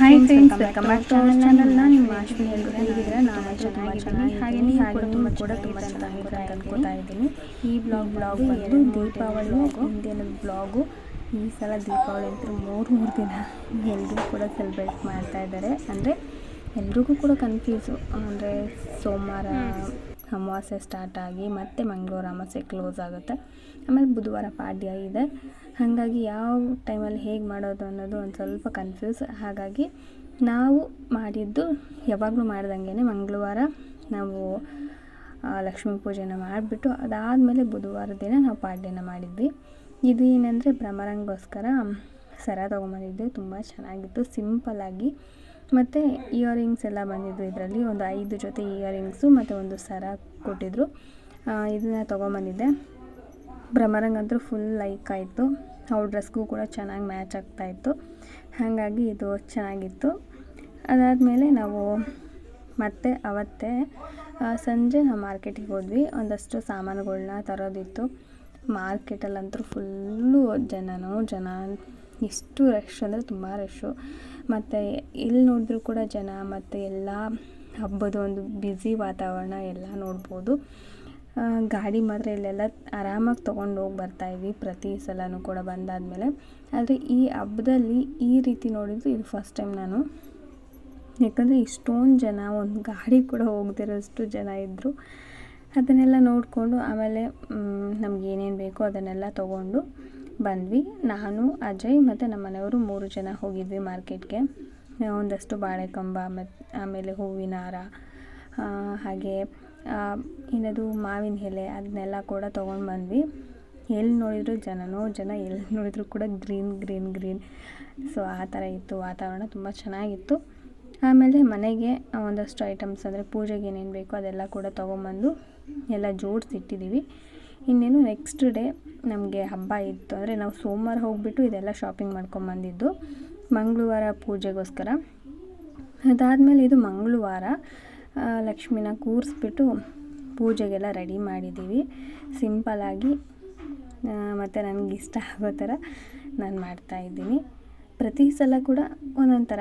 Hi friends welcome back to our channel ನಾನು ನಿಮ್ಮ ಅಶ್ವಿನಿ ಹೇಳಿದ್ರೆ ಹೇಗಿದ್ರೆ ನಾನು ಚೆನ್ನಾಗಿದ್ದೀನಿ ಹಾಗೆ ನೀವು ಕೂಡ ತುಂಬ ಕೂಡ ತುಂಬ ಚೆನ್ನಾಗಿದೆ ಅಂತ ಅನ್ಕೋತಾ ಇದ್ದೀನಿ ಈ ಬ್ಲಾಗ್ ಬ್ಲಾಗ್ ಬಂದು ದೀಪಾವಳಿ ಇಂಡಿಯನ್ ಬ್ಲಾಗು ಈ ಸಲ ದೀಪಾವಳಿ ಅಂತ ಮೂರು ಮೂರು ದಿನ ಎಲ್ಲರೂ ಕೂಡ ಸೆಲೆಬ್ರೇಟ್ ಮಾಡ್ತಾ ಇದ್ದಾರೆ. ಅಂದರೆ ಎಲ್ರಿಗೂ ಕೂಡ ಕನ್ಫ್ಯೂಸು ಅಂದರೆ ಸೋಮವಾರ ಅಮಾವಾಸ್ಯೆ ಸ್ಟಾರ್ಟ್ ಆಗಿ ಮತ್ತೆ ಮಂಗಳವಾರ ಅಮಾವಾಸ್ಯೆ ಕ್ಲೋಸ್ ಆಗುತ್ತೆ. ಆಮೇಲೆ ಬುಧವಾರ ಪಾಡ್ಯ ಇದೆ. ಹಾಗಾಗಿ ಯಾವ ಟೈಮಲ್ಲಿ ಹೇಗೆ ಮಾಡೋದು ಅನ್ನೋದು ಒಂದು ಸ್ವಲ್ಪ ಕನ್ಫ್ಯೂಸ್ ಹಾಗಾಗಿ ನಾವು ಮಾಡಿದ್ದು ಯಾವಾಗಲೂ ಮಾಡ್ದಂಗೆ ಮಂಗಳವಾರ ನಾವು ಲಕ್ಷ್ಮೀ ಪೂಜೆನ ಮಾಡಿಬಿಟ್ಟು ಅದಾದಮೇಲೆ ಬುಧವಾರ ದಿನ ನಾವು ಪಾಡ್ಯನ ಮಾಡಿದ್ವಿ. ಇದು ಏನಂದರೆ ಭ್ರಮರಂಗೋಸ್ಕರ ಸರ ತೊಗೊಂಬಂದಿದ್ದೆ, ತುಂಬ ಚೆನ್ನಾಗಿತ್ತು ಸಿಂಪಲ್ಲಾಗಿ ಮತ್ತು ಇಯರಿಂಗ್ಸ್ ಎಲ್ಲ ಬಂದಿದ್ದು ಇದರಲ್ಲಿ, ಒಂದು ಐದು ಜೊತೆ ಇಯರಿಂಗ್ಸು ಮತ್ತು ಒಂದು ಸರ ಕೊಟ್ಟಿದ್ದರು ಇದನ್ನ ತೊಗೊಂಬಂದಿದ್ದೆ. ಭ್ರಮರಂಗ್ ಅಂತೂ ಫುಲ್ ಲೈಕ್ ಆಯಿತು. ಅವ್ರ ಡ್ರೆಸ್ಗೂ ಕೂಡ ಚೆನ್ನಾಗಿ ಮ್ಯಾಚ್ ಆಗ್ತಾಯಿತ್ತು ಹಾಗಾಗಿ ಇದು ಚೆನ್ನಾಗಿತ್ತು. ಅದಾದಮೇಲೆ ನಾವು ಮತ್ತೆ ಅವತ್ತೇ ಸಂಜೆ ನಾವು ಮಾರ್ಕೆಟಿಗೆ ಹೋದ್ವಿ. ಒಂದಷ್ಟು ಸಾಮಾನುಗಳನ್ನ ತರೋದಿತ್ತು. ಮಾರ್ಕೆಟಲ್ಲಂತೂ ಫುಲ್ಲು ಜನನೋ, ಜನ ಎಷ್ಟು ರಶ್ ಅಂದರೆ ತುಂಬ ರಶ್ಶು ಮತ್ತು ಎಲ್ಲಿ ನೋಡಿದ್ರು ಕೂಡ ಜನ ಮತ್ತು ಎಲ್ಲ ಹಬ್ಬದ ಒಂದು ಬ್ಯುಸಿ ವಾತಾವರಣ ಎಲ್ಲ ನೋಡ್ಬೋದು. ಗಾಡಿ ಮಾತ್ರ ಇಲ್ಲೆಲ್ಲ ಆರಾಮಾಗಿ ತೊಗೊಂಡು ಹೋಗಿ ಬರ್ತಾಯಿದ್ವಿ ಪ್ರತಿ ಸಲವೂ ಕೂಡ ಬಂದಾದಮೇಲೆ. ಆದರೆ ಈ ಹಬ್ಬದಲ್ಲಿ ಈ ರೀತಿ ನೋಡಿದ್ದು ಇದು ಫಸ್ಟ್ ಟೈಮ್ ನಾನು. ಯಾಕಂದರೆ ಇಷ್ಟೊಂದು ಜನ, ಒಂದು ಗಾಡಿ ಕೂಡ ಹೋಗ್ದಿರೋಷ್ಟು ಜನ ಇದ್ದರು ಅದನ್ನೆಲ್ಲ ನೋಡಿಕೊಂಡು ಆಮೇಲೆ ನಮ್ಗೆ ಏನೇನು ಬೇಕೋ ಅದನ್ನೆಲ್ಲ ತೊಗೊಂಡು ಬಂದ್ವಿ. ನಾನು, ಅಜಯ್ ಮತ್ತು ನಮ್ಮ ಮನೆಯವರು ಮೂರು ಜನ ಹೋಗಿದ್ವಿ ಮಾರ್ಕೆಟ್ಗೆ. ಒಂದಷ್ಟು ಬಾಳೆಕಂಬ ಮತ್ತು ಆಮೇಲೆ ಹೂವಿನ ಹಾರ ಹಾಗೆ ಏನದು ಮಾವಿನ ಎಲೆ ಅದನ್ನೆಲ್ಲ ಕೂಡ ತೊಗೊಂಡು ಬಂದ್ವಿ. ಎಲ್ಲಿ ನೋಡಿದರೂ ಜನನೋ, ಜನ ಎಲ್ಲಿ ನೋಡಿದರೂ ಕೂಡ ಗ್ರೀನ್ ಗ್ರೀನ್ ಗ್ರೀನ್. ಸೊ ಆ ಥರ ಇತ್ತು ವಾತಾವರಣ, ತುಂಬ ಚೆನ್ನಾಗಿತ್ತು. ಆಮೇಲೆ ಮನೆಗೆ ಒಂದಷ್ಟು ಐಟಮ್ಸ್ ಅಂದರೆ ಪೂಜೆಗೆ ಏನೇನು ಬೇಕೋ ಅದೆಲ್ಲ ಕೂಡ ತೊಗೊಂಬಂದು ಎಲ್ಲ ಜೋಡಿಸಿಟ್ಟಿದ್ದೀವಿ ಇನ್ನೇನು ನೆಕ್ಸ್ಟ್ ಡೇ ನಮಗೆ ಹಬ್ಬ ಇತ್ತು ಅಂದರೆ ನಾವು ಸೋಮವಾರ ಹೋಗಿಬಿಟ್ಟು ಇದೆಲ್ಲ ಶಾಪಿಂಗ್ ಮಾಡ್ಕೊಂಬಂದಿದ್ದು ಮಂಗಳವಾರ ಪೂಜೆಗೋಸ್ಕರ. ಅದಾದಮೇಲೆ ಇದು ಮಂಗಳವಾರ. ಲಕ್ಷ್ಮಿನ ಕೂರಿಸ್ಬಿಟ್ಟು ಪೂಜೆಗೆಲ್ಲ ರೆಡಿ ಮಾಡಿದ್ದೀವಿ. ಸಿಂಪಲಾಗಿ ಮತ್ತು ನನಗೆ ಇಷ್ಟ ಆಗೋ ಥರ ನಾನು ಮಾಡ್ತಾಯಿದ್ದೀನಿ ಪ್ರತಿ ಸಲ ಕೂಡ ಒಂದೊಂದು ಥರ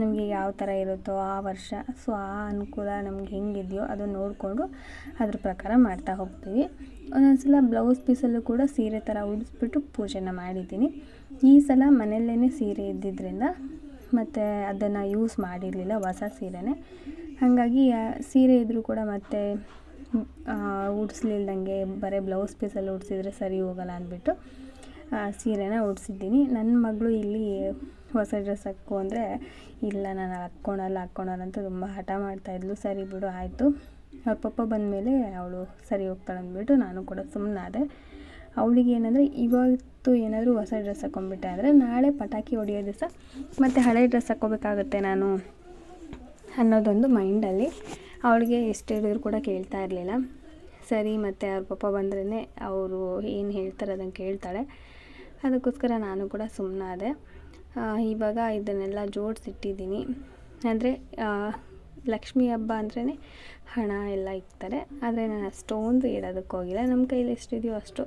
ನಮಗೆ ಯಾವ ಥರ ಇರುತ್ತೋ ಆ ವರ್ಷ, ಸೊ ಆ ಅನುಕೂಲ ನಮ್ಗೆ ಹೆಂಗಿದೆಯೋ ಅದನ್ನು ನೋಡಿಕೊಂಡು ಅದ್ರ ಪ್ರಕಾರ ಮಾಡ್ತಾ ಹೋಗ್ತೀವಿ. ಒಂದೊಂದು ಸಲ ಬ್ಲೌಸ್ ಪೀಸಲ್ಲೂ ಕೂಡ ಸೀರೆ ಥರ ಉಡಿಸ್ಬಿಟ್ಟು ಪೂಜೆನ ಮಾಡಿದ್ದೀನಿ. ಈ ಸಲ ಮನೆಯಲ್ಲೇ ಸೀರೆ ಇದ್ದಿದ್ದರಿಂದ ಮತ್ತು ಅದನ್ನು ಯೂಸ್ ಮಾಡಿರಲಿಲ್ಲ ಹೊಸ ಸೀರೆನೇ. ಹಾಗಾಗಿ ಸೀರೆ ಇದ್ದರೂ ಕೂಡ ಮತ್ತೆ ಉಡಿಸ್ಲಿಲ್ದಂಗೆ ಬರೀ ಬ್ಲೌಸ್ ಪೀಸಲ್ಲಿ ಉಡಿಸಿದ್ರೆ ಸರಿ ಹೋಗಲ್ಲ ಅಂದ್ಬಿಟ್ಟು ಸೀರೆನ ಉಡಿಸಿದ್ದೀನಿ. ನನ್ನ ಮಗಳು ಇಲ್ಲಿ ಹೊಸ ಡ್ರೆಸ್ ಹಾಕ್ಕು ಅಂದರೆ, ಇಲ್ಲ, ನಾನು ಹಾಕ್ಕೊಳಲ್ಲ ಹಾಕ್ಕೊಳಲ್ಲ ಅಂತ ತುಂಬ ಹಠ ಮಾಡ್ತಾಯಿದ್ಲು ಸರಿ ಬಿಡು, ಆಯಿತು. ಅವ್ರ ಪಪ್ಪ ಬಂದಮೇಲೆ ಅವಳು ಸರಿ ಹೋಗ್ತಾಳೆ ಅಂದ್ಬಿಟ್ಟು ನಾನು ಕೂಡ ಸುಮ್ಮನಾದೆ ಅವಳಿಗೆ ಏನಂದರೆ ಇವತ್ತು ಏನಾದರೂ ಹೊಸ ಡ್ರೆಸ್ ಹಾಕೊಂಡ್ಬಿಟ್ಟೆ ಅಂದರೆ ನಾಳೆ ಪಟಾಕಿ ಹೊಡೆಯೋ ದಿವಸ ಮತ್ತು ಹಳೆ ಡ್ರೆಸ್ ಹಾಕ್ಕೋಬೇಕಾಗತ್ತೆ ನಾನು ಅನ್ನೋದೊಂದು ಮೈಂಡಲ್ಲಿ ಅವಳಿಗೆ ಎಷ್ಟು ಹೇಳಿದ್ರು ಕೂಡ ಕೇಳ್ತಾ ಇರಲಿಲ್ಲ. ಸರಿ ಮತ್ತು ಅವ್ರ ಪಾಪ ಬಂದ್ರೇ ಅವರು ಏನು ಹೇಳ್ತಾರೆ ಅದನ್ನು ಕೇಳ್ತಾಳೆ. ಅದಕ್ಕೋಸ್ಕರ ನಾನು ಕೂಡ ಸುಮ್ಮನಾದೆ ಇವಾಗ ಇದನ್ನೆಲ್ಲ ಜೋಡಿಸಿಟ್ಟಿದ್ದೀನಿ. ಅಂದರೆ ಲಕ್ಷ್ಮೀ ಹಬ್ಬ ಅಂದ್ರೇ ಹಣ ಎಲ್ಲ ಇಕ್ತಾರೆ ಆದರೆ ನಾನು ಅಷ್ಟೊಂದು ಇಡೋದಕ್ಕೆ ಹೋಗಿಲ್ಲ. ನಮ್ಮ ಕೈಲಿ ಎಷ್ಟಿದೆಯೋ ಅಷ್ಟು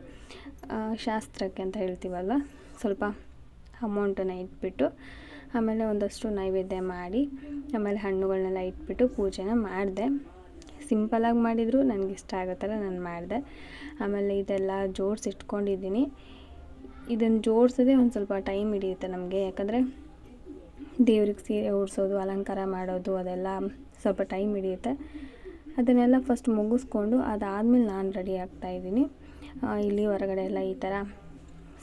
ಶಾಸ್ತ್ರಕ್ಕೆ ಅಂತ ಹೇಳ್ತೀವಲ್ವ? ಸ್ವಲ್ಪ ಅಮೌಂಟನ್ನು ಇಟ್ಬಿಟ್ಟು, ಆಮೇಲೆ ಒಂದಷ್ಟು ನೈವೇದ್ಯ ಮಾಡಿ, ಆಮೇಲೆ ಹಣ್ಣುಗಳನ್ನೆಲ್ಲ ಇಟ್ಬಿಟ್ಟು ಪೂಜೆನ ಮಾಡಿದೆ. ಸಿಂಪಲಾಗಿ ಮಾಡಿದರೂ ನನಗೆ ಇಷ್ಟ ಆಗೋ ನಾನು ಮಾಡಿದೆ. ಆಮೇಲೆ ಇದೆಲ್ಲ ಜೋಡಿಸಿ ಇಟ್ಕೊಂಡಿದ್ದೀನಿ. ಇದನ್ನು ಜೋಡಿಸೋದೇ ಒಂದು ಸ್ವಲ್ಪ ಟೈಮ್ ಹಿಡಿಯುತ್ತೆ ನಮಗೆ. ಯಾಕಂದರೆ ದೇವ್ರಿಗೆ ಸೀರೆ ಉಡಿಸೋದು, ಅಲಂಕಾರ ಮಾಡೋದು, ಅದೆಲ್ಲ ಸ್ವಲ್ಪ ಟೈಮ್ ಹಿಡಿಯುತ್ತೆ. ಅದನ್ನೆಲ್ಲ ಫಸ್ಟ್ ಮುಗಿಸ್ಕೊಂಡು ಅದಾದಮೇಲೆ ನಾನು ರೆಡಿ ಆಗ್ತಾಯಿದ್ದೀನಿ ಇಲ್ಲಿ ಹೊರಗಡೆ ಎಲ್ಲ ಈ ಥರ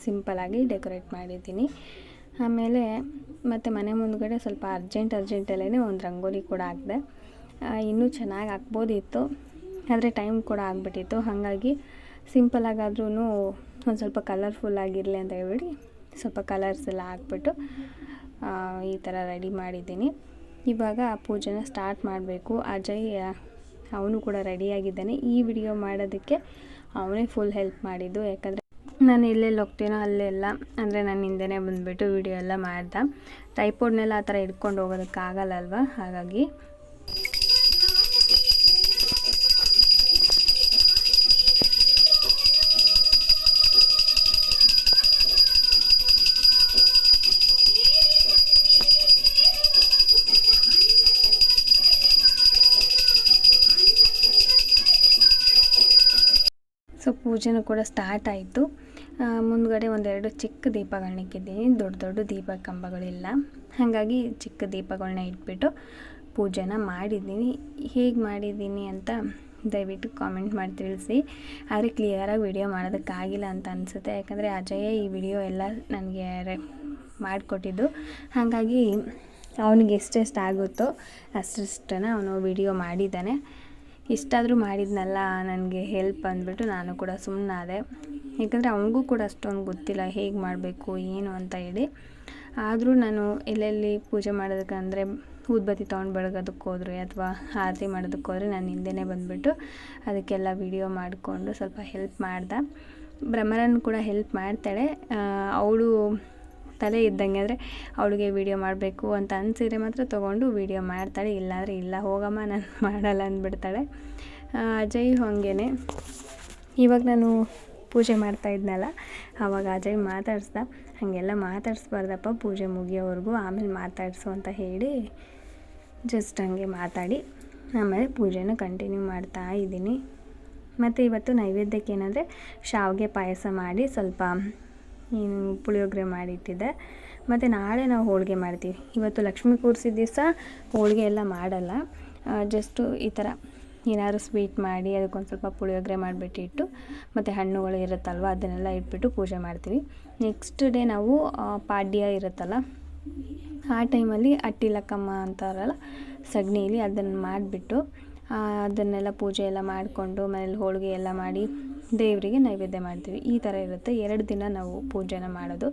ಸಿಂಪಲಾಗಿ ಡೆಕೋರೇಟ್ ಮಾಡಿದ್ದೀನಿ. ಆಮೇಲೆ ಮತ್ತು ಮನೆ ಮುಂದ್ಗಡೆ ಸ್ವಲ್ಪ ಅರ್ಜೆಂಟ್ ಅರ್ಜೆಂಟಲ್ಲೇ ಒಂದು ರಂಗೋಲಿ ಕೂಡ ಹಾಕಿದೆ. ಇನ್ನೂ ಚೆನ್ನಾಗಿ ಹಾಕ್ಬೋದಿತ್ತು. ಆದರೆ ಟೈಮ್ ಕೂಡ ಆಗಿಬಿಟ್ಟಿತ್ತು. ಹಾಗಾಗಿ ಸಿಂಪಲಾಗಾದ್ರೂ ಒಂದು ಸ್ವಲ್ಪ ಕಲರ್ಫುಲ್ ಆಗಿರಲಿ ಅಂತ ಹೇಳ್ಬಿಟ್ಟು ಸ್ವಲ್ಪ ಕಲರ್ಸ್ ಎಲ್ಲ ಹಾಕ್ಬಿಟ್ಟು ಈ ಥರ ರೆಡಿ ಮಾಡಿದ್ದೀನಿ. ಇವಾಗ ಆ ಪೂಜೆನ ಸ್ಟಾರ್ಟ್ ಮಾಡಬೇಕು. ಅಜಯ್ ಅವನು ಕೂಡ ರೆಡಿಯಾಗಿದ್ದಾನೆ ಈ ವಿಡಿಯೋ ಮಾಡೋದಕ್ಕೆ ಅವನೇ ಫುಲ್ ಹೆಲ್ಪ್ ಮಾಡಿದ್ದು. ಯಾಕಂದರೆ ನಾನು ಎಲ್ಲೆಲ್ಲಿ ಹೋಗ್ತೀನೋ ಅಲ್ಲೆಲ್ಲ, ಅಂದರೆ ನಾನು ಹಿಂದೆನೇ ಬಂದುಬಿಟ್ಟು ವಿಡಿಯೋ ಎಲ್ಲ ಮಾಡ್ದೆ. ಟೈಪೋಡ್ನೆಲ್ಲ ಆ ಥರ ಹಿಡ್ಕೊಂಡು ಹೋಗೋದಕ್ಕಾಗಲ್ಲ ಅಲ್ವಾ? ಹಾಗಾಗಿ ಪೂಜೆನೂ ಕೂಡ ಸ್ಟಾರ್ಟ್ ಆಯಿತು. ಮುಂದ್ಗಡೆ ಒಂದೆರಡು ಚಿಕ್ಕ ದೀಪಗಳನ್ನ ಇಕ್ಕಿದ್ದೀನಿ ದೊಡ್ಡ ದೊಡ್ಡ ದೀಪ ಕಂಬಗಳಿಲ್ಲ ಹಾಗಾಗಿ ಚಿಕ್ಕ ದೀಪಗಳನ್ನ ಇಟ್ಬಿಟ್ಟು ಪೂಜೆನ ಮಾಡಿದ್ದೀನಿ. ಹೇಗೆ ಮಾಡಿದ್ದೀನಿ ಅಂತ ದಯವಿಟ್ಟು ಕಾಮೆಂಟ್ ಮಾಡಿ ತಿಳಿಸಿ. ಆದರೆ ಕ್ಲಿಯರಾಗಿ ವಿಡಿಯೋ ಮಾಡೋದಕ್ಕಾಗಿಲ್ಲ ಅಂತ ಅನಿಸುತ್ತೆ. ಯಾಕಂದರೆ ಅಜಯೇ ಈ ವಿಡಿಯೋ ಎಲ್ಲ ನನಗೆ ಮಾಡಿಕೊಟ್ಟಿದ್ದು. ಹಾಗಾಗಿ ಅವನಿಗೆ ಎಷ್ಟೆಷ್ಟು ಆಗುತ್ತೋ ಅಷ್ಟಷ್ಟನ್ನು ಅವನು ವಿಡಿಯೋ ಮಾಡಿದ್ದಾನೆ. ಇಷ್ಟಾದರೂ ಮಾಡಿದ್ನಲ್ಲ, ನನಗೆ ಹೆಲ್ಪ್ ಅಂದ್ಬಿಟ್ಟು ನಾನು ಕೂಡ ಸುಮ್ಮನಾದೆ ಯಾಕಂದರೆ ಅವನಿಗೂ ಕೂಡ ಅಷ್ಟೊಂದು ಗೊತ್ತಿಲ್ಲ ಹೇಗೆ ಮಾಡಬೇಕು, ಏನು ಅಂತ ಹೇಳಿ. ಆದರೂ ನಾನು ಎಲ್ಲೆಲ್ಲಿ ಪೂಜೆ ಮಾಡೋದಕ್ಕಂದರೆ ಊದ್ಬತ್ತಿ ತೊಗೊಂಡು ಬೆಳಗೋದಕ್ಕೆ ಹೋದ್ರೆ ಅಥವಾ ಆರತಿ ಮಾಡೋದಕ್ಕೆ ಹೋದರೆ ನಾನು ಹಿಂದೆನೇ ಬಂದುಬಿಟ್ಟು ಅದಕ್ಕೆಲ್ಲ ವಿಡಿಯೋ ಮಾಡಿಕೊಂಡು ಸ್ವಲ್ಪ ಹೆಲ್ಪ್ ಮಾಡ್ದೆ. ಭ್ರಮರನ್ ಕೂಡ ಹೆಲ್ಪ್ ಮಾಡ್ತಾಳೆ. ಅವಳು ತಲೆ ಇದ್ದಂಗೆ ಅಂದರೆ ಅವಳಿಗೆ ವೀಡಿಯೋ ಮಾಡಬೇಕು ಅಂತ ಅನಿಸಿದ್ರೆ ಮಾತ್ರ ತೊಗೊಂಡು ವೀಡಿಯೋ ಮಾಡ್ತಾಳೆ. ಇಲ್ಲಾಂದರೆ ಇಲ್ಲ, ಹೋಗಮ್ಮ, ನಾನು ಮಾಡಲ್ಲ ಅಂದ್ಬಿಡ್ತಾಳೆ. ಅಜಯ್ ಹಾಗೇನೆ. ಇವಾಗ ನಾನು ಪೂಜೆ ಮಾಡ್ತಾ ಇದ್ನಲ್ಲ ಆವಾಗ ಅಜಯ್ ಮಾತಾಡ್ಸ್ದ. ಹಾಗೆಲ್ಲ ಮಾತಾಡಿಸ್ಬಾರ್ದಪ್ಪ, ಪೂಜೆ ಮುಗಿಯೋವರೆಗೂ ಆಮೇಲೆ ಮಾತಾಡಿಸು ಅಂತ ಹೇಳಿ ಜಸ್ಟ್ ಹಂಗೆ ಮಾತಾಡಿ, ಆಮೇಲೆ ಪೂಜೆನ ಕಂಟಿನ್ಯೂ ಮಾಡ್ತಾ ಇದ್ದೀನಿ. ಮತ್ತು ಇವತ್ತು ನೈವೇದ್ಯಕ್ಕೆ ಏನಂದರೆ ಶಾವಿಗೆ ಪಾಯಸ ಮಾಡಿ ಸ್ವಲ್ಪ ಪುಳಿಯೋಗರೆ ಮಾಡಿಟ್ಟಿದ್ದೆ. ಮತ್ತು ನಾಳೆ ನಾವು ಹೋಳಿಗೆ ಮಾಡ್ತೀವಿ. ಇವತ್ತು ಲಕ್ಷ್ಮೀ ಕೂರಿಸಿದ ದಿವಸ ಹೋಳಿಗೆ ಎಲ್ಲ ಮಾಡಲ್ಲ. ಜಸ್ಟು ಈ ಥರ ಏನಾದರೂ ಸ್ವೀಟ್ ಮಾಡಿ ಅದಕ್ಕೊಂದು ಸ್ವಲ್ಪ ಪುಳಿಯೋಗರೆ ಮಾಡಿಬಿಟ್ಟಿಟ್ಟು, ಮತ್ತು ಹಣ್ಣುಗಳು ಇರುತ್ತಲ್ವ, ಅದನ್ನೆಲ್ಲ ಇಟ್ಬಿಟ್ಟು ಪೂಜೆ ಮಾಡ್ತೀವಿ. ನೆಕ್ಸ್ಟ್ ಡೇ ನಾವು ಪಾಡ್ಯ ಇರುತ್ತಲ್ಲ, ಆ ಟೈಮಲ್ಲಿ ಅಟ್ಟಿ ಲಕ್ಕಮ್ಮ ಅಂತಾರಲ್ಲ, ಸಗಣಿಲಿ ಅದನ್ನು ಮಾಡಿಬಿಟ್ಟು ಅದನ್ನೆಲ್ಲ ಪೂಜೆ ಎಲ್ಲ ಮಾಡಿಕೊಂಡು ಮನೇಲಿ ಹೋಳಿಗೆ ಎಲ್ಲ ಮಾಡಿ ದೇವರಿಗೆ ನೈವೇದ್ಯ ಮಾಡ್ತೀವಿ. ಈ ಥರ ಇರುತ್ತೆ. ಎರಡು ದಿನ ನಾವು ಪೂಜೆನ ಮಾಡೋದು.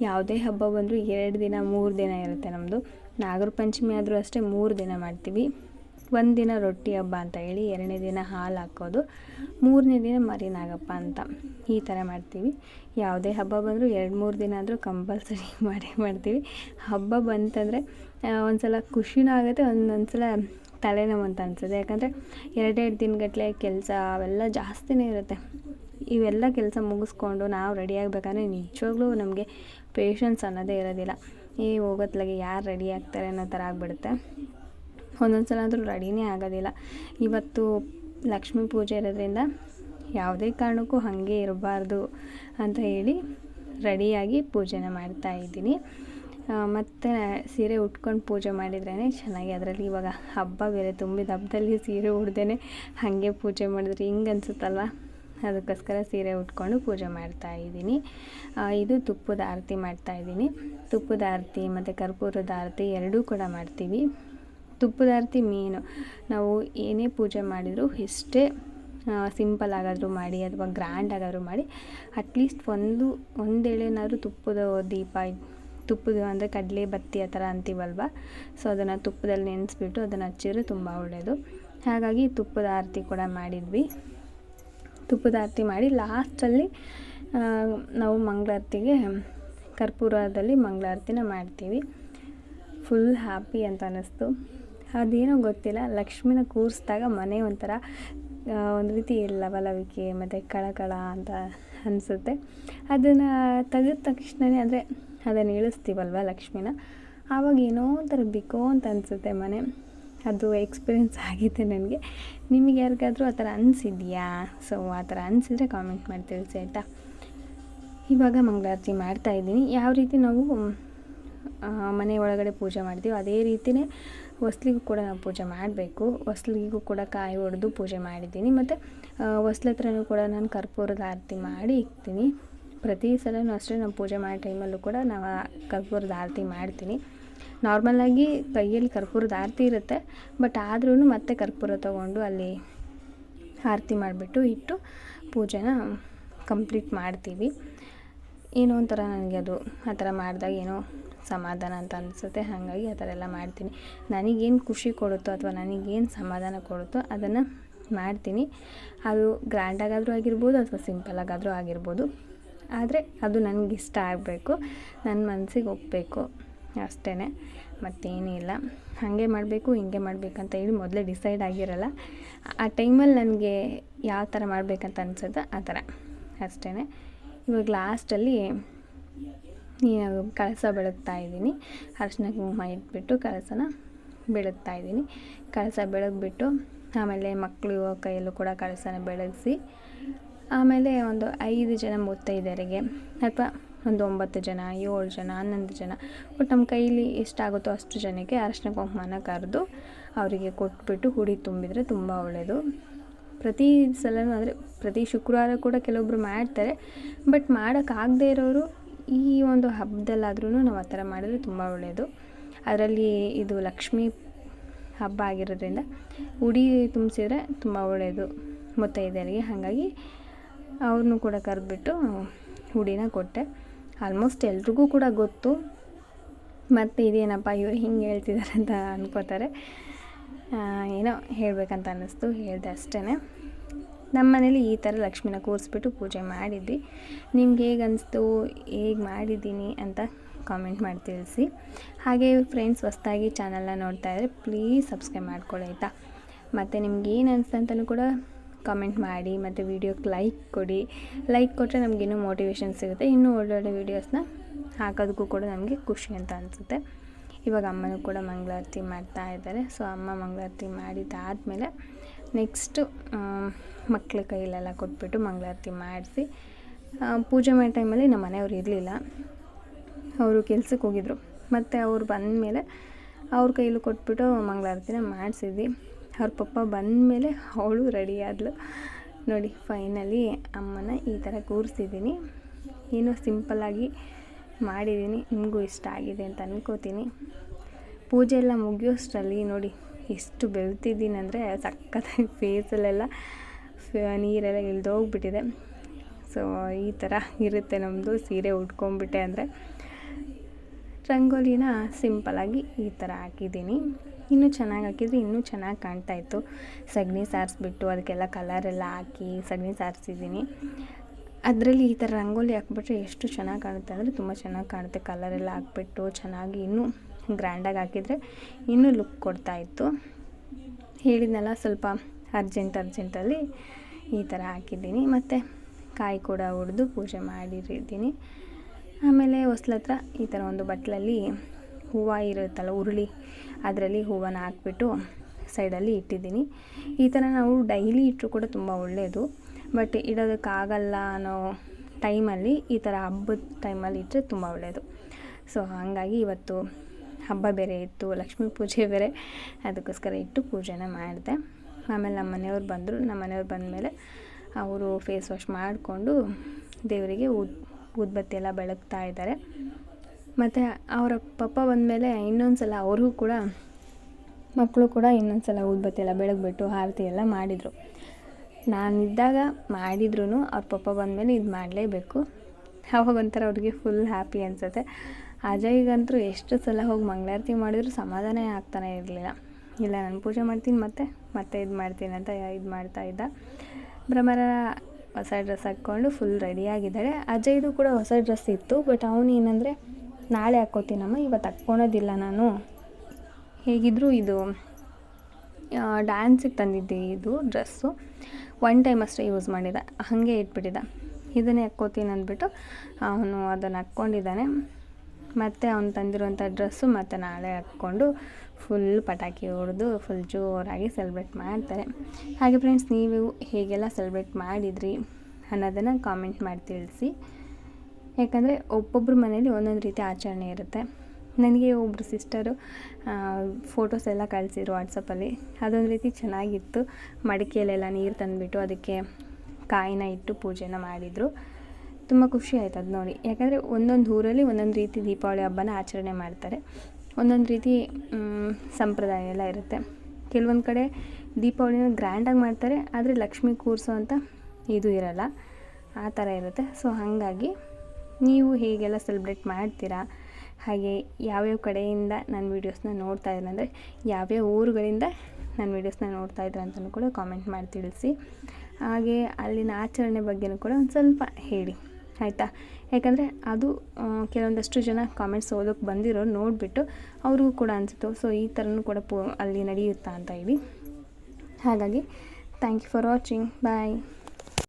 ಯಾವುದೇ ಹಬ್ಬ ಬಂದರೂ ಎರಡು ದಿನ, ಮೂರು ದಿನ ಇರುತ್ತೆ ನಮ್ಮದು. ನಾಗರ ಪಂಚಮಿ ಆದರೂ ಅಷ್ಟೇ ಮೂರು ದಿನ ಮಾಡ್ತೀವಿ. ಒಂದು ದಿನ ರೊಟ್ಟಿ ಹಬ್ಬ ಅಂತ ಹೇಳಿ ಎರಡನೇ ದಿನ ಹಾಲು ಹಾಕೋದು. ಮೂರನೇ ದಿನ ಮರಿ ನಾಗಪ್ಪ ಅಂತ ಈ ಥರ ಮಾಡ್ತೀವಿ. ಯಾವುದೇ ಹಬ್ಬ ಬಂದರೂ ಎರಡು, ಮೂರು ದಿನ ಆದರೂ ಕಂಪಲ್ಸರಿ ಮಾಡಿ ಮಾಡ್ತೀವಿ. ಹಬ್ಬ ಬಂತಂದರೆ ಒಂದು ಸಲ ಖುಷಿನೂ ಆಗುತ್ತೆ ಒಂದೊಂದು ಸಲ ತಲೆನೋವು ಅಂತ ಅನ್ಸುತ್ತೆ. ಯಾಕಂದರೆ ಎರಡೆರಡು ದಿನಗಟ್ಟಲೆ ಕೆಲಸ ಅವೆಲ್ಲ ಜಾಸ್ತಿನೇ ಇರುತ್ತೆ. ಇವೆಲ್ಲ ಕೆಲಸ ಮುಗಿಸ್ಕೊಂಡು ನಾವು ರೆಡಿ ಆಗಬೇಕಂದ್ರೆ ನಿಜವಾಗ್ಲೂ ನಮಗೆ ಪೇಷನ್ಸ್ ಅನ್ನೋದೇ ಇರೋದಿಲ್ಲ. ಈ ಹೋಗೋತ್ಲಾಗೆ ಯಾರು ರೆಡಿ ಆಗ್ತಾರೆ ಅನ್ನೋ ಥರ ಆಗಿಬಿಡುತ್ತೆ. ಒಂದೊಂದು ಸಲ ಆದರೂ ರೆಡಿನೇ ಆಗೋದಿಲ್ಲ. ಇವತ್ತು ಲಕ್ಷ್ಮೀ ಪೂಜೆ ಇರೋದ್ರಿಂದ ಯಾವುದೇ ಕಾರಣಕ್ಕೂ ಹಾಗೆ ಇರಬಾರ್ದು ಅಂತ ಹೇಳಿ ರೆಡಿಯಾಗಿ ಪೂಜೆನ ಮಾಡ್ತಾ ಇದ್ದೀನಿ. ಮತ್ತು ಸೀರೆ ಉಟ್ಕೊಂಡು ಪೂಜೆ ಮಾಡಿದ್ರೇ ಚೆನ್ನಾಗಿ. ಅದರಲ್ಲಿ ಇವಾಗ ಹಬ್ಬ ಬೇರೆ ತುಂಬಿದ ಹಬ್ಬದಲ್ಲಿ ಸೀರೆ ಉಡ್ದೇ ಹಾಗೆ ಪೂಜೆ ಮಾಡಿದ್ರೆ ಹಿಂಗೆ ಅನಿಸುತ್ತಲ್ವ? ಅದಕ್ಕೋಸ್ಕರ ಸೀರೆ ಉಟ್ಕೊಂಡು ಪೂಜೆ ಮಾಡ್ತಾ ಇದ್ದೀನಿ. ಇದು ತುಪ್ಪದ ಆರತಿ ಮಾಡ್ತಾ ಇದ್ದೀನಿ. ತುಪ್ಪದ ಆರತಿ ಮತ್ತು ಕರ್ಪೂರದ ಆರತಿ ಎರಡೂ ಕೂಡ ಮಾಡ್ತೀವಿ. ತುಪ್ಪದ ಆರತಿ ಮೇನು, ನಾವು ಏನೇ ಪೂಜೆ ಮಾಡಿದರೂ ಎಷ್ಟೇ ಸಿಂಪಲ್ ಆಗಾದರೂ ಮಾಡಿ ಅಥವಾ ಗ್ರ್ಯಾಂಡ್ ಆಗಾದರೂ ಮಾಡಿ, ಅಟ್ಲೀಸ್ಟ್ ಒಂದು, ಒಂದೇಳೆನಾದರೂ ತುಪ್ಪದ ದೀಪ ತುಪ್ಪದ ಅಂದರೆ ಕಡಲೆ ಬತ್ತಿ ಆ ಥರ ಅಂತೀವಲ್ವ? ಸೊ ಅದನ್ನು ತುಪ್ಪದಲ್ಲಿ ನೆನೆಸ್ಬಿಟ್ಟು ಅದನ್ನು ಹಚ್ಚಿದ್ರೆ ತುಂಬ ಒಳ್ಳೆಯದು ಹಾಗಾಗಿ ತುಪ್ಪದ ಆರತಿ ಕೂಡ ಮಾಡಿದ್ವಿ. ತುಪ್ಪದ ಆರತಿ ಮಾಡಿ ಲಾಸ್ಟಲ್ಲಿ ನಾವು ಮಂಗಳಾರತಿಗೆ, ಕರ್ಪೂರದಲ್ಲಿ ಮಂಗಳಾರತಿನ ಮಾಡ್ತೀವಿ. ಫುಲ್ ಹ್ಯಾಪಿ ಅಂತ ಅನ್ನಿಸ್ತು ಅದೇನೋ ಗೊತ್ತಿಲ್ಲ, ಲಕ್ಷ್ಮಿನ ಕೂರಿಸಿದಾಗ ಮನೆ ಒಂಥರ ಒಂದು ರೀತಿ ಲವಲವಿಕೆ, ಮತ್ತು ಕಳಕಳ ಅಂತ ಅನಿಸುತ್ತೆ. ಅದನ್ನು ತೆಗೆದ ತಕ್ಷಣವೇ ಅಂದರೆ ಅದನ್ನು ಇಳಿಸ್ತೀವಲ್ವ ಲಕ್ಷ್ಮಿನ? ಆವಾಗ ಏನೋ ಒಂಥರ ಬಿಕೋ ಅಂತ ಅನಿಸುತ್ತೆ ಮನೆ. ಅದು ಎಕ್ಸ್ಪೀರಿಯೆನ್ಸ್ ಆಗಿದೆ ನನಗೆ. ನಿಮಗೆ ಯಾರಿಗಾದರೂ ಆ ಥರ ಅನಿಸಿದೆಯಾ? ಸೊ ಆ ಥರ ಅನಿಸಿದ್ರೆ ಕಾಮೆಂಟ್ ಮಾಡಿ ತಿಳಿಸಿ ಆಯಿತಾ? ಇವಾಗ ಮಂಗಳಾರತಿ ಮಾಡ್ತಾಯಿದ್ದೀನಿ ಯಾವ ರೀತಿ ನಾವು ಮನೆ ಒಳಗಡೆ ಪೂಜೆ ಮಾಡ್ತೀವಿ ಅದೇ ರೀತಿಯೇ ಹೊಸ್ಲಿಗೂ ಕೂಡ ನಾವು ಪೂಜೆ ಮಾಡಬೇಕು. ಹೊಸ್ಲಿಗೂ ಕೂಡ ಕಾಯಿ ಹೊಡೆದು ಪೂಜೆ ಮಾಡಿದ್ದೀನಿ. ಮತ್ತು ಹೊಸ್ಲ ಕೂಡ ನಾನು ಕರ್ಪೂರದ ಆರತಿ ಮಾಡಿ ಇಕ್ತೀನಿ ಪ್ರತಿ ಸಲವೂ ಅಷ್ಟೇ ನಾವು ಪೂಜೆ ಮಾಡೋ ಟೈಮಲ್ಲೂ ಕೂಡ ನಾವು ಕರ್ಪೂರದ ಆರತಿ ಮಾಡ್ತೀನಿ. ನಾರ್ಮಲಾಗಿ ಕೈಯಲ್ಲಿ ಕರ್ಪೂರದ ಆರತಿ ಇರುತ್ತೆ ಬಟ್ ಆದ್ರೂ ಮತ್ತೆ ಕರ್ಪೂರ ತಗೊಂಡು ಅಲ್ಲಿ ಆರತಿ ಮಾಡಿಬಿಟ್ಟು ಇಟ್ಟು ಪೂಜೆನ ಕಂಪ್ಲೀಟ್ ಮಾಡ್ತೀವಿ. ಏನೋ ಒಂಥರ ನನಗೆ ಅದು ಆ ಥರ ಮಾಡಿದಾಗ ಏನೋ ಸಮಾಧಾನ ಅಂತ ಅನಿಸುತ್ತೆ, ಹಾಗಾಗಿ ಆ ಥರ ಎಲ್ಲ ಮಾಡ್ತೀನಿ. ನನಗೇನು ಖುಷಿ ಕೊಡುತ್ತೋ ಅಥವಾ ನನಗೇನು ಸಮಾಧಾನ ಕೊಡುತ್ತೋ ಅದನ್ನು ಮಾಡ್ತೀನಿ. ಅದು ಗ್ರ್ಯಾಂಡಾಗಾದರೂ ಆಗಿರ್ಬೋದು ಅಥವಾ ಸಿಂಪಲ್ಲಾಗಾದರೂ ಆಗಿರ್ಬೋದು. ಆದರೆ ಅದು ನನಗೆ ಇಷ್ಟ ಆಗಬೇಕು ನನ್ನ ಮನಸ್ಸಿಗೆ ಒಪ್ಪಬೇಕು ಅಷ್ಟೇ ಮತ್ತೇನಿಲ್ಲ ಹಾಗೆ ಮಾಡಬೇಕು, ಹಿಂಗೆ ಮಾಡಬೇಕಂತ ಹೇಳಿ ಮೊದಲೇ ಡಿಸೈಡ್ ಆಗಿರಲ್ಲ. ಆ ಟೈಮಲ್ಲಿ ನನಗೆ ಯಾವ ಥರ ಮಾಡಬೇಕಂತ ಅನ್ಸುತ್ತೆ ಆ ಥರ. ಅಷ್ಟೇ ಇವಾಗ ಲಾಸ್ಟಲ್ಲಿ ಕಳಸ ಬೆಳಗ್ತಾ ಇದ್ದೀನಿ. ಅರಿಶಿನ ಕುಂಕುಮ ಇಟ್ಬಿಟ್ಟು ಕಳಸನ ಬೆಳಗ್ತಾ ಇದ್ದೀನಿ. ಕಳಸ ಬೆಳಗ್ಬಿಟ್ಟು ಆಮೇಲೆ ಮಕ್ಕಳು ಕೈಯಲ್ಲೂ ಕೂಡ ಕಳಸನ ಬೆಳಗಿಸಿ ಆಮೇಲೆ ಒಂದು ಐದು ಜನ ಮುತ್ತೈದೆಯರಿಗೆ ಅಥವಾ ಒಂದು ಒಂಬತ್ತು ಜನ, ಏಳು ಜನ, ಹನ್ನೊಂದು ಜನ. ಬಟ್ ನಮ್ಮ ಕೈಲಿ ಎಷ್ಟಾಗುತ್ತೋ ಅಷ್ಟು ಜನಕ್ಕೆ ಅರಶಿನ ಕುಂಕುಮನ ಕರೆದು ಅವರಿಗೆ ಕೊಟ್ಬಿಟ್ಟು ಹುಡಿ ತುಂಬಿದರೆ ತುಂಬ ಒಳ್ಳೆಯದು ಪ್ರತಿ ಸಲವೂ ಅಂದರೆ ಪ್ರತಿ ಶುಕ್ರವಾರ ಕೂಡ ಕೆಲವೊಬ್ಬರು ಮಾಡ್ತಾರೆ. ಬಟ್ ಮಾಡೋಕ್ಕಾಗದೇ ಇರೋರು ಈ ಒಂದು ಹಬ್ಬದಲ್ಲಾದ್ರೂ ನಾವು ಆ ಥರ ಮಾಡಿದ್ರೆ ತುಂಬ ಒಳ್ಳೆಯದು ಅದರಲ್ಲಿ ಇದು ಲಕ್ಷ್ಮೀ ಹಬ್ಬ ಆಗಿರೋದ್ರಿಂದ ಉಡಿ ತುಂಬಿಸಿದ್ರೆ ತುಂಬ ಒಳ್ಳೆಯದು ಮುತ್ತೈದೆಯರಿಗೆ ಹಾಗಾಗಿ ಅವ್ರನ್ನೂ ಕೂಡ ಕರೆದ್ಬಿಟ್ಟು ಹುಡಿನ ಕೊಟ್ಟೆ. ಆಲ್ಮೋಸ್ಟ್ ಎಲ್ರಿಗೂ ಕೂಡ ಗೊತ್ತು. ಮತ್ತು ಇದೇನಪ್ಪ ಇವರು ಹಿಂಗೆ ಹೇಳ್ತಿದ್ದಾರೆ ಅಂತ ಅನ್ಕೋತಾರೆ. ಏನೋ ಹೇಳಬೇಕಂತ ಅನ್ನಿಸ್ತು. ಹೇಳಿದೆ ಅಷ್ಟೇ ನಮ್ಮ ಮನೇಲಿ ಈ ಥರ ಲಕ್ಷ್ಮಿನ ಕೂರಿಸ್ಬಿಟ್ಟು ಪೂಜೆ ಮಾಡಿದ್ವಿ. ನಿಮ್ಗೆ ಹೇಗೆ ಅನಿಸ್ತು? ಹೇಗೆ ಮಾಡಿದ್ದೀನಿ ಅಂತ ಕಾಮೆಂಟ್ ಮಾಡಿ ತಿಳಿಸಿ. ಹಾಗೆ ಫ್ರೆಂಡ್ಸ್ ಹೊಸ್ದಾಗಿ ಚಾನಲ್ನ ನೋಡ್ತಾ ಇದ್ದರೆ ಪ್ಲೀಸ್ ಸಬ್ಸ್ಕ್ರೈಬ್ ಮಾಡ್ಕೊಳ್ಳಿ ಆಯಿತಾ? ಮತ್ತು ನಿಮ್ಗೆ ಏನು ಅನಿಸ್ತು ಅಂತಲೂ ಕೂಡ ಕಮೆಂಟ್ ಮಾಡಿ ಮತ್ತು ವೀಡಿಯೋಕ್ಕೆ ಲೈಕ್ ಕೊಡಿ. ಲೈಕ್ ಕೊಟ್ಟರೆ ನಮಗಿನ್ನೂ ಮೋಟಿವೇಶನ್ ಸಿಗುತ್ತೆ. ಇನ್ನೂ ಒಳ್ಳೊಳ್ಳೆ ವೀಡಿಯೋಸ್ನ ಹಾಕೋದಕ್ಕೂ ಕೂಡ ನಮಗೆ ಖುಷಿ ಅಂತ ಅನಿಸುತ್ತೆ. ಇವಾಗ ಅಮ್ಮನೂ ಕೂಡ ಮಂಗಳಾರತಿ ಮಾಡ್ತಾ ಇದ್ದಾರೆ. ಸೊ ಅಮ್ಮ ಮಂಗಳಾರತಿ ಮಾಡಿದ್ದಾದಮೇಲೆ ನೆಕ್ಸ್ಟು ಮಕ್ಕಳ ಕೈಲೆಲ್ಲ ಕೊಟ್ಬಿಟ್ಟು ಮಂಗಳಾರತಿ ಮಾಡಿಸಿ ಪೂಜೆ ಮಾಡೋ ಟೈಮಲ್ಲಿ ನಮ್ಮ ಮನೆಯವ್ರು ಇರಲಿಲ್ಲ. ಅವರು ಕೆಲ್ಸಕ್ಕೆ ಹೋಗಿದ್ರು. ಮತ್ತು ಅವ್ರು ಬಂದಮೇಲೆ ಅವ್ರ ಕೈಲೂ ಕೊಟ್ಬಿಟ್ಟು ಮಂಗಳಾರತಿನ ಮಾಡಿಸಿದ್ವಿ. ಅವ್ರ ಪಪ್ಪ ಬಂದಮೇಲೆ ಅವಳು ರೆಡಿ ಆದಳು ನೋಡಿ ಫೈನಲಿ ಅಮ್ಮನ ಈ ಥರ ಕೂರಿಸಿದ್ದೀನಿ. ಏನೋ ಸಿಂಪಲ್ಲಾಗಿ ಮಾಡಿದ್ದೀನಿ. ನಿಮಗೂ ಇಷ್ಟ ಆಗಿದೆ ಅಂತ ಅಂದ್ಕೋತೀನಿ ಪೂಜೆ ಎಲ್ಲ ಮುಗಿಯೋಷ್ಟರಲ್ಲಿ ನೋಡಿ, ಎಷ್ಟು ಬೆಳ್ತಿದ್ದೀನಿ ಅಂದರೆ ಸಖತ್ತಾಗಿ ಫೇಸಲ್ಲೆಲ್ಲ ನೀರೆಲ್ಲ ಇಳ್ದೋಗ್ಬಿಟ್ಟಿದೆ. ಸೊ ಈ ಥರ ಇರುತ್ತೆ ನಮ್ಮದು ಸೀರೆ ಉಟ್ಕೊಂಡ್ಬಿಟ್ಟೆ ಅಂದರೆ. ರಂಗೋಲಿನ ಸಿಂಪಲ್ಲಾಗಿ ಈ ಥರ ಹಾಕಿದ್ದೀನಿ. ಇನ್ನೂ ಚೆನ್ನಾಗಿ ಹಾಕಿದರೆ ಇನ್ನೂ ಚೆನ್ನಾಗಿ ಕಾಣ್ತಾ ಇತ್ತು. ಸಗಣಿ ಸಾರಿಸ್ಬಿಟ್ಟು ಅದಕ್ಕೆಲ್ಲ ಕಲರೆಲ್ಲ ಹಾಕಿ ಸಗಣಿ ಸಾರಿಸಿದ್ದೀನಿ. ಅದರಲ್ಲಿ ಈ ಥರ ರಂಗೋಲಿ ಹಾಕ್ಬಿಟ್ರೆ ಎಷ್ಟು ಚೆನ್ನಾಗಿ ಕಾಣುತ್ತೆ ಅಂದರೆ ತುಂಬ ಚೆನ್ನಾಗಿ ಕಾಣುತ್ತೆ. ಕಲರೆಲ್ಲ ಹಾಕ್ಬಿಟ್ಟು ಚೆನ್ನಾಗಿ ಇನ್ನೂ ಗ್ರ್ಯಾಂಡಾಗಿ ಹಾಕಿದರೆ ಇನ್ನೂ ಲುಕ್ ಕೊಡ್ತಾಯಿತ್ತು ಹೇಳಿದ್ನಲ್ಲ ಸ್ವಲ್ಪ ಅರ್ಜೆಂಟ್ ಅರ್ಜೆಂಟಲ್ಲಿ ಈ ಥರ ಹಾಕಿದ್ದೀನಿ. ಮತ್ತು ಕಾಯಿ ಕೂಡ ಹೊಡೆದು ಪೂಜೆ ಮಾಡಿರಿದ್ದೀನಿ ಆಮೇಲೆ ಹೊಸ್ಲತ್ರ ಈ ಥರ ಒಂದು ಬಟ್ಲಲ್ಲಿ ಹೂವು ಇರುತ್ತಲ್ಲ, ಉರುಳಿ ಅದರಲ್ಲಿ ಹೂವನ್ನು ಹಾಕ್ಬಿಟ್ಟು ಸೈಡಲ್ಲಿ ಇಟ್ಟಿದ್ದೀನಿ. ಈ ಥರ ನಾವು ಡೈಲಿ ಇಟ್ಟರು ಕೂಡ ತುಂಬ ಒಳ್ಳೆಯದು ಬಟ್ ಇಡೋದಕ್ಕಾಗಲ್ಲ ಅನ್ನೋ ಟೈಮಲ್ಲಿ ಈ ಥರ ಹಬ್ಬದ ಟೈಮಲ್ಲಿ ಇಟ್ಟರೆ ತುಂಬ ಒಳ್ಳೆಯದು ಸೊ, ಹಾಗಾಗಿ ಇವತ್ತು ಹಬ್ಬ ಬೇರೆ ಇತ್ತು, ಲಕ್ಷ್ಮೀ ಪೂಜೆ ಬೇರೆ, ಅದಕ್ಕೋಸ್ಕರ ಇಟ್ಟು ಪೂಜೆನ ಮಾಡಿದೆ. ಆಮೇಲೆ ನಮ್ಮ ಮನೆಯವ್ರು ಬಂದರು, ನಮ್ಮ ಮನೆಯವ್ರು ಬಂದಮೇಲೆ ಅವರು ಫೇಸ್ ವಾಶ್ ಮಾಡಿಕೊಂಡು ದೇವರಿಗೆ ಉದ್ ಉದ್ಬತ್ತಿ ಎಲ್ಲ ಬೆಳಗ್ತಾ ಇದ್ದಾರೆ. ಮತ್ತು ಅವರ ಪಪ್ಪ ಬಂದಮೇಲೆ ಇನ್ನೊಂದು ಸಲ ಅವ್ರಿಗೂ ಕೂಡ, ಮಕ್ಕಳು ಕೂಡ ಇನ್ನೊಂದು ಸಲ ಊದ್ಬತ್ತಿ ಎಲ್ಲ ಬೆಳಗ್ಬಿಟ್ಟು ಆರತಿ ಎಲ್ಲ ಮಾಡಿದರು. ನಾನಿದ್ದಾಗ ಮಾಡಿದ್ರು ಅವ್ರ ಪಪ್ಪ ಬಂದಮೇಲೆ ಇದು ಮಾಡಲೇಬೇಕು. ಅವಾಗ ಒಂಥರ ಅವ್ರಿಗೆ ಫುಲ್ ಹ್ಯಾಪಿ ಅನಿಸುತ್ತೆ. ಅಜಯ್ಗಂತೂ ಎಷ್ಟು ಸಲ ಹೋಗಿ ಮಂಗಳಾರತಿ ಮಾಡಿದ್ರು ಸಮಾಧಾನ ಆಗ್ತಾನೆ ಇರಲಿಲ್ಲ. ಇಲ್ಲ, ನಾನು ಪೂಜೆ ಮಾಡ್ತೀನಿ ಮತ್ತೆ ಮತ್ತೆ ಇದು ಮಾಡ್ತೀನಿ ಅಂತ ಇದು ಮಾಡ್ತಾ ಇದ್ದ. ಭ್ರಮರ ಹೊಸ ಡ್ರೆಸ್ ಹಾಕ್ಕೊಂಡು ಫುಲ್ ರೆಡಿಯಾಗಿದ್ದಾರೆ ಅಜಯ್ದು ಕೂಡ ಹೊಸ ಡ್ರೆಸ್ ಇತ್ತು ಬಟ್ ಅವನು ಏನಂದರೆ ನಾಳೆ ಹಾಕ್ಕೋತೀನಮ್ಮ, ಇವತ್ತು ಹಾಕ್ಕೊಳೋದಿಲ್ಲ ನಾನು. ಹೇಗಿದ್ದರೂ ಇದು ಡ್ಯಾನ್ಸಿಗೆ ತಂದಿದ್ದೆ ಇದು ಡ್ರೆಸ್ಸು ಒನ್ ಟೈಮ್ ಅಷ್ಟೇ ಯೂಸ್ ಮಾಡಿದ, ಹಾಗೆ ಇಟ್ಬಿಟ್ಟಿದ್ದ. ಇದನ್ನೇ ಹಾಕ್ಕೋತೀನಿ ಅಂದ್ಬಿಟ್ಟು ಅವನು ಅದನ್ನು ಹಾಕ್ಕೊಂಡಿದ್ದಾನೆ. ಮತ್ತು ಅವ್ನು ತಂದಿರುವಂಥ ಡ್ರೆಸ್ಸು ಮತ್ತು ನಾಳೆ ಹಾಕ್ಕೊಂಡು ಫುಲ್ ಪಟಾಕಿ ಹೊಡೆದು ಫುಲ್ ಜೋರಾಗಿ ಸೆಲೆಬ್ರೇಟ್ ಮಾಡ್ತಾರೆ ಹಾಗೆ ಫ್ರೆಂಡ್ಸ್ ನೀವು ಹೇಗೆಲ್ಲ ಸೆಲೆಬ್ರೇಟ್ ಮಾಡಿದ್ರಿ ಅನ್ನೋದನ್ನು ಕಾಮೆಂಟ್ ಮಾಡಿ ತಿಳಿಸಿ. ಯಾಕಂದರೆ ಒಬ್ಬೊಬ್ಬರ ಮನೇಲಿ ಒಂದೊಂದು ರೀತಿ ಆಚರಣೆ ಇರುತ್ತೆ. ನನಗೆ ಒಬ್ಬರು ಸಿಸ್ಟರು ಫೋಟೋಸ್ ಎಲ್ಲ ಕಳಿಸಿದ್ರು ವಾಟ್ಸಪ್ಪಲ್ಲಿ ಅದೊಂದು ರೀತಿ ಚೆನ್ನಾಗಿತ್ತು. ಮಡಿಕೆಯಲ್ಲೆಲ್ಲ ನೀರು ತಂದುಬಿಟ್ಟು ಅದಕ್ಕೆ ಕಾಯಿನ ಇಟ್ಟು ಪೂಜೆನ ಮಾಡಿದರು. ತುಂಬ ಖುಷಿ ಆಯ್ತು ಅದು ನೋಡಿ. ಯಾಕಂದರೆ ಒಂದೊಂದು ಊರಲ್ಲಿ ಒಂದೊಂದು ರೀತಿ ದೀಪಾವಳಿ ಹಬ್ಬನ ಆಚರಣೆ ಮಾಡ್ತಾರೆ. ಒಂದೊಂದು ರೀತಿ ಸಂಪ್ರದಾಯ ಎಲ್ಲ ಇರುತ್ತೆ. ಕೆಲವೊಂದು ಕಡೆ ದೀಪಾವಳಿನ ಗ್ರ್ಯಾಂಡಾಗಿ ಮಾಡ್ತಾರೆ, ಆದರೆ ಲಕ್ಷ್ಮಿ ಕೂರಿಸೋ ಅಂತ ಇದು ಇರಲ್ಲ. ಆ ಥರ ಇರುತ್ತೆ. ಸೊ ಹಾಗಾಗಿ ನೀವು ಹೇಗೆಲ್ಲ ಸೆಲೆಬ್ರೇಟ್ ಮಾಡ್ತೀರಾ? ಹಾಗೆ ಯಾವ್ಯಾವ ಕಡೆಯಿಂದ ನನ್ನ ವೀಡಿಯೋಸ್ನ ನೋಡ್ತಾ ಇದ್ದೀರ ಅಂದರೆ ಯಾವ್ಯಾವ ಊರುಗಳಿಂದ ನನ್ನ ವೀಡಿಯೋಸ್ನ ನೋಡ್ತಾ ಇದ್ರು ಅಂತಲೂ ಕೂಡ ಕಾಮೆಂಟ್ ಮಾಡಿ ತಿಳಿಸಿ. ಹಾಗೆ ಅಲ್ಲಿನ ಆಚರಣೆ ಬಗ್ಗೆಯೂ ಕೂಡ ಒಂದು ಸ್ವಲ್ಪ ಹೇಳಿ. ಆಯಿತಾ? ಯಾಕಂದರೆ ಅದು ಕೆಲವೊಂದಷ್ಟು ಜನ ಕಾಮೆಂಟ್ಸ್ ಓದೋಕ್ಕೆ ಬಂದಿರೋರು ನೋಡಿಬಿಟ್ಟು ಅವ್ರಿಗೂ ಕೂಡ ಅನಿಸುತ್ತೆ. ಸೊ ಈ ಥರನೂ ಕೂಡ ಪೋ, ಅಲ್ಲಿ ನಡೆಯುತ್ತಾ ಅಂತ ಹೇಳಿ. ಹಾಗಾಗಿ thank you for watching bye